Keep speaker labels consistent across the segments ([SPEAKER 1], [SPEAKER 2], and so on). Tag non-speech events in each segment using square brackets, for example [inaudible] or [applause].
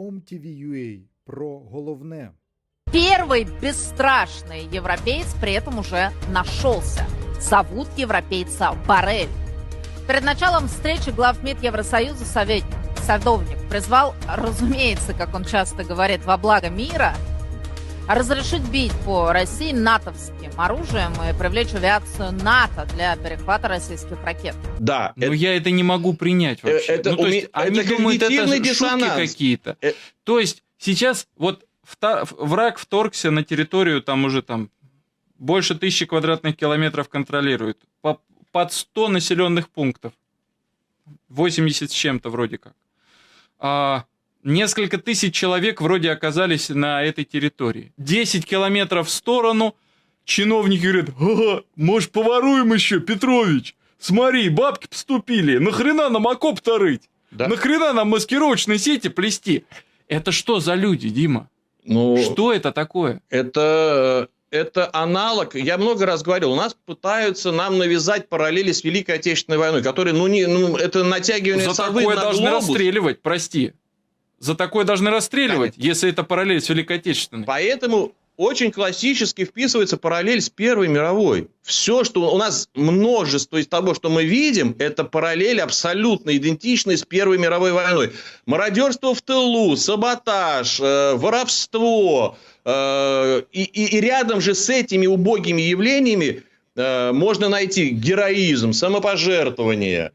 [SPEAKER 1] OMTV.ua про головне.
[SPEAKER 2] Первый бесстрашный европеец при этом уже нашелся. Зовут европейца Барель. Перед началом встречи глав МИД Евросоюза советник, садовник призвал, разумеется, как он часто говорит, во благо мира, разрешить бить по России натовским оружием и привлечь авиацию НАТО для перехвата российских ракет.
[SPEAKER 3] Да,
[SPEAKER 4] Но
[SPEAKER 3] это-
[SPEAKER 4] я это не могу принять вообще.
[SPEAKER 3] Э, это
[SPEAKER 4] ну, то
[SPEAKER 3] уме-
[SPEAKER 4] есть, они
[SPEAKER 3] это
[SPEAKER 4] думают, это
[SPEAKER 3] когнитивный
[SPEAKER 4] шутки
[SPEAKER 3] диссонанс.
[SPEAKER 4] какие-то.
[SPEAKER 3] Э.
[SPEAKER 4] То есть сейчас вот вта- враг вторгся на территорию, там уже там больше тысячи квадратных километров контролирует. По- под 100 населенных пунктов. 80 с чем-то вроде как. А, несколько тысяч человек вроде оказались на этой территории. 10 километров в сторону чиновники говорят, ага, может, поворуем еще, Петрович? Смотри, бабки поступили, нахрена нам окоп-то рыть?
[SPEAKER 3] да.
[SPEAKER 4] Нахрена нам маскировочные сети плести? Это что за люди, Дима?
[SPEAKER 3] Ну,
[SPEAKER 4] Что это такое?
[SPEAKER 3] это, это аналог. Я много раз говорил, у нас пытаются нам навязать параллели с Великой Отечественной войной, которые, ну, не, ну это натягивание
[SPEAKER 4] За такое
[SPEAKER 3] на
[SPEAKER 4] должны
[SPEAKER 3] глобус.
[SPEAKER 4] расстреливать, прости. За такое должны расстреливать, если это параллель с Великой Отечественной.
[SPEAKER 3] Поэтому очень классически вписывается параллель с Первой мировой. Все, что у нас множество из того, что мы видим, это параллель абсолютно идентичная с Первой мировой войной. Мародерство в тылу, саботаж, э, воровство. э, и, и- и рядом же с этими убогими явлениями э, можно найти героизм, самопожертвование,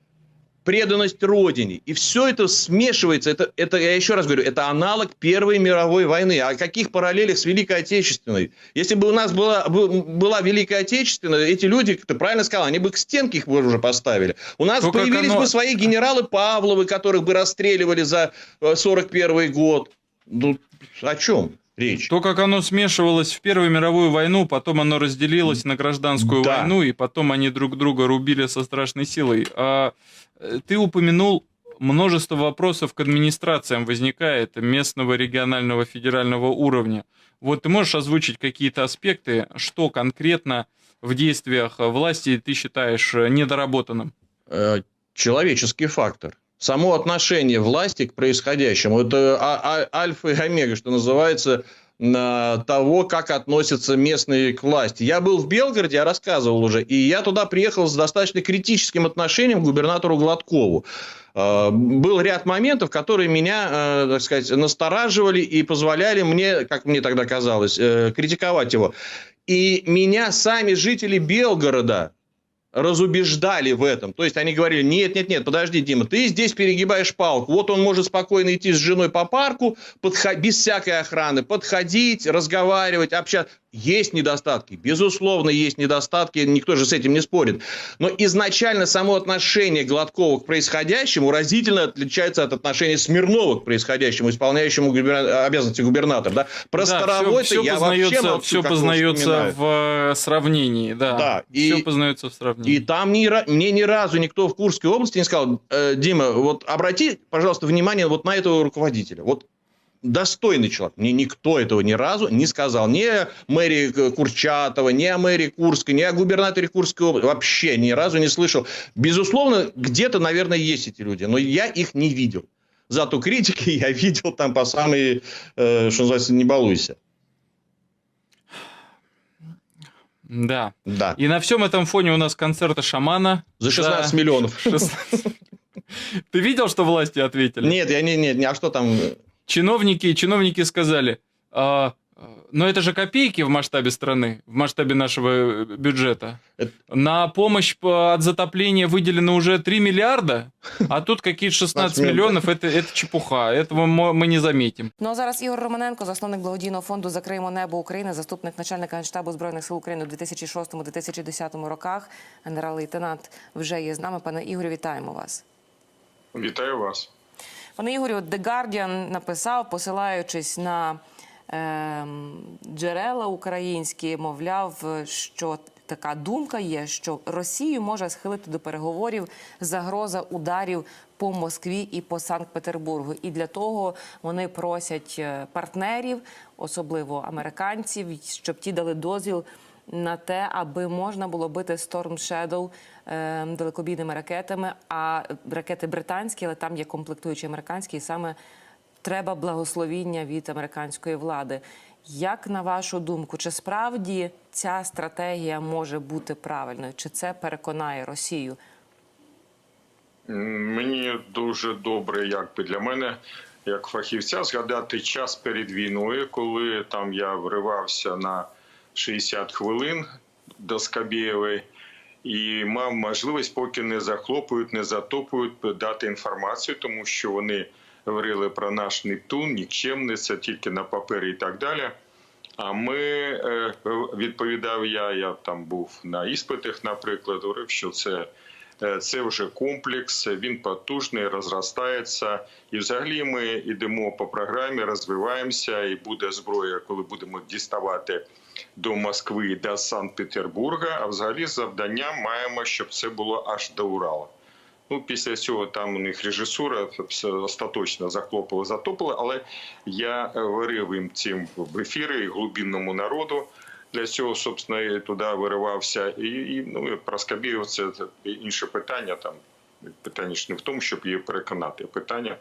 [SPEAKER 3] преданность Родине. И все это смешивается. Это, это, я еще раз говорю, это аналог Первой мировой войны. О каких параллелях с Великой Отечественной? Если бы у нас была, бы- была Великая Отечественная, эти люди, ты правильно сказал, они бы к стенке их уже поставили. У нас
[SPEAKER 4] То, как
[SPEAKER 3] появились
[SPEAKER 4] оно-
[SPEAKER 3] бы свои генералы Павловы, которых бы расстреливали за э, 41 год. Ну, о чем речь?
[SPEAKER 4] То, как оно смешивалось в Первую мировую войну, потом оно разделилось на гражданскую
[SPEAKER 3] Да.
[SPEAKER 4] войну, и потом они друг друга рубили со страшной силой. А, э, ты упомянул множество вопросов к администрациям возникает местного, регионального, федерального уровня. Вот ты можешь озвучить какие-то аспекты, что конкретно в действиях власти ты считаешь э, недоработанным?
[SPEAKER 3] Э, человеческий фактор. Само отношение власти к происходящему. Это а- а- альфа и омега, что называется, на того, как относятся местные к власти. Я был в Белгороде, я рассказывал уже, и я туда приехал с достаточно критическим отношением к губернатору Гладкову. Э, Был ряд моментов, которые меня, э, так сказать, настораживали и позволяли мне, как мне тогда казалось, э, критиковать его. И меня сами жители Белгорода разубеждали в этом. То есть они говорили, нет, нет, нет, подожди, Дима, ты здесь перегибаешь палку. Вот он может спокойно идти с женой по парку, подхо- без всякой охраны, подходить, разговаривать, общаться. Есть недостатки, безусловно, есть недостатки, никто же с этим не спорит. Но изначально само отношение Гладкова к происходящему разительно отличается от отношения Смирнова к происходящему, исполняющему губерна- обязанности губернатора. Да? Про я вообще молчу,
[SPEAKER 4] все
[SPEAKER 3] как его
[SPEAKER 4] познается
[SPEAKER 3] вспоминаю.
[SPEAKER 4] в э, сравнении, да.
[SPEAKER 3] Да,
[SPEAKER 4] все
[SPEAKER 3] и-
[SPEAKER 4] познается в сравнении.
[SPEAKER 3] И там ни, мне ни разу никто в Курской области не сказал, «Э, Дима, вот обрати, пожалуйста, внимание вот на этого руководителя. Вот достойный человек. Мне никто этого ни разу не сказал. Ни о Курчатова, ни о мэрии Курской, ни о губернаторе Курской области. Вообще ни разу не слышал. Безусловно, где-то, наверное, есть эти люди, но я их не видел. Зато критики [laughs] я видел там по самые, э, что называется, не балуйся.
[SPEAKER 4] Да.
[SPEAKER 3] Да.
[SPEAKER 4] И на всем этом фоне у нас концерта шамана.
[SPEAKER 3] За 16
[SPEAKER 4] Да.
[SPEAKER 3] миллионов.
[SPEAKER 4] 16. [laughs] Ты видел, что власти ответили?
[SPEAKER 3] Нет, я не, не, не, а что там?
[SPEAKER 4] Чиновники, чиновники сказали, «А, а, но это же копейки в масштабе страны, в масштабе нашего э, бюджета.
[SPEAKER 3] Это-
[SPEAKER 4] На помощь по- от затопления выделено уже 3 миллиарда, а тут какие-то 16 миллионов, это, это чепуха, этого мо- мы не заметим.
[SPEAKER 5] Ну а зараз Ігор Романенко, засновник благодійного фонду Закриємо небо України, заступник начальника Генштабу збройних сил України у 2006-2010 роках. Генерал-лейтенант вже є з нами. Пане Ігорю, вітаємо вас.
[SPEAKER 6] Вітаю вас.
[SPEAKER 5] Пане Ігорю, The Guardian написав, посилаючись на ем, джерела українські, мовляв, що така думка є, що Росію може схилити до переговорів загроза ударів по Москві і по Санкт-Петербургу. І для того вони просять е, партнерів, особливо американців, щоб ті дали дозвіл на те, аби можна було бити Storm Shadow е, далекобійними ракетами, а ракети британські, але там є комплектуючі американські, і саме треба благословіння від американської влади. Як на вашу думку, чи справді ця стратегія може бути правильною? Чи це переконає Росію?
[SPEAKER 6] Мені дуже добре, якби для мене, як фахівця, згадати час перед війною, коли там я вривався на 60 хвилин до Скабєєвої і мав можливість, поки не захлопують, не затопують, дати інформацію, тому що вони говорили про наш Нептун, нікчемниця, тільки на папері і так далі. А ми е, відповідав я, я там був на іспитах, наприклад, говорив, що це, е, це вже комплекс, він потужний, розростається. І взагалі ми йдемо по програмі, розвиваємося, і буде зброя, коли будемо діставати до Москви, до Санкт-Петербурга. А взагалі завдання маємо, щоб це було аж до Урала. Ну, після цього там у них режисура остаточно захлопила, затопила, але я е, говорив їм цим в ефірі глибинному народу. Для цього, собственно, і туди виривався. І, і ну, і про Скабєєв це це інше питання. Там питання ж не в тому, щоб її переконати. Питання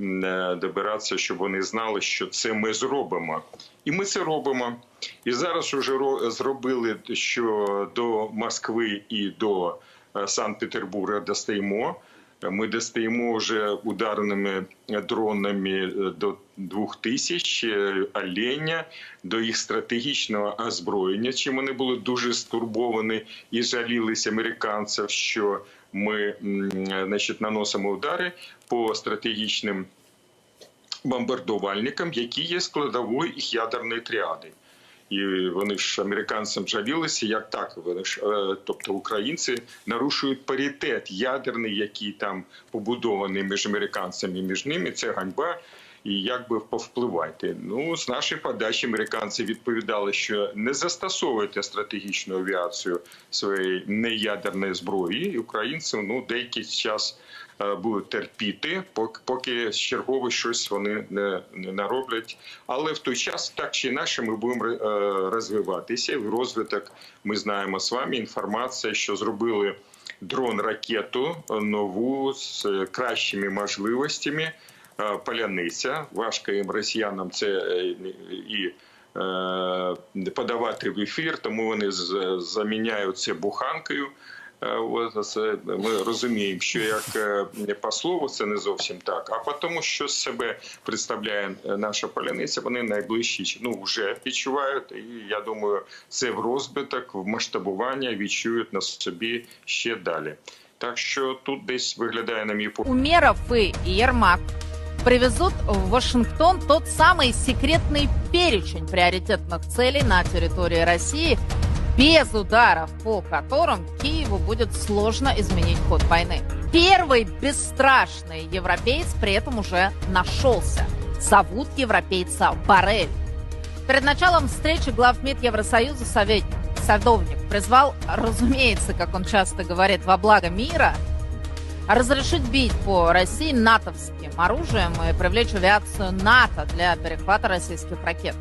[SPEAKER 6] е, добиратися, щоб вони знали, що це ми зробимо. І ми це робимо. І зараз вже ро- зробили, що до Москви і до е, Санкт-Петербурга достаємо. Ми достаємо вже ударними дронами е, до 2000 е, оленя, до їх стратегічного озброєння. Чим вони були дуже стурбовані і жалілися американців, що ми значить, наносимо удари по стратегічним бомбардувальникам, які є складовою їх ядерної тріади. І вони ж американцям жалілися, як так вони ж, е, тобто українці нарушують паритет ядерний, який там побудований між американцями і між ними. Це ганьба. І як би повпливати? Ну з нашої подачі американці відповідали, що не застосовуйте стратегічну авіацію своєї неядерної зброї, і українці ну деякий час будуть терпіти, поки з чергово щось вони не, нароблять. Але в той час, так чи інакше, ми будемо е, розвиватися. В розвиток ми знаємо з вами інформація, що зробили дрон ракету нову з е, кращими можливостями. Е, Паляниця важко їм росіянам це е, і е, подавати в ефір, тому вони заміняють це буханкою. Е, От це ми розуміємо, що як е, по слову це не зовсім так, а по тому, що з себе представляє е, наша поляниця, вони найближчі ч- ну вже відчувають. І я думаю, це в розбиток, в масштабування відчують на собі ще далі. Так що тут десь виглядає на мій погляд.
[SPEAKER 2] Умеров и Ермак привезут в Вашингтон тот самый секретный перечень приоритетных целей на территории России, без ударов по которым Киеву будет сложно изменить ход войны. Первый бесстрашный европеец при этом уже нашелся. Зовут европейца Барель. Перед началом встречи главмед Евросоюза советник, садовник призвал, разумеется, как он часто говорит, во благо мира, разрешить бить по России натовским оружием и привлечь авиацию НАТО для перехвата российских ракет.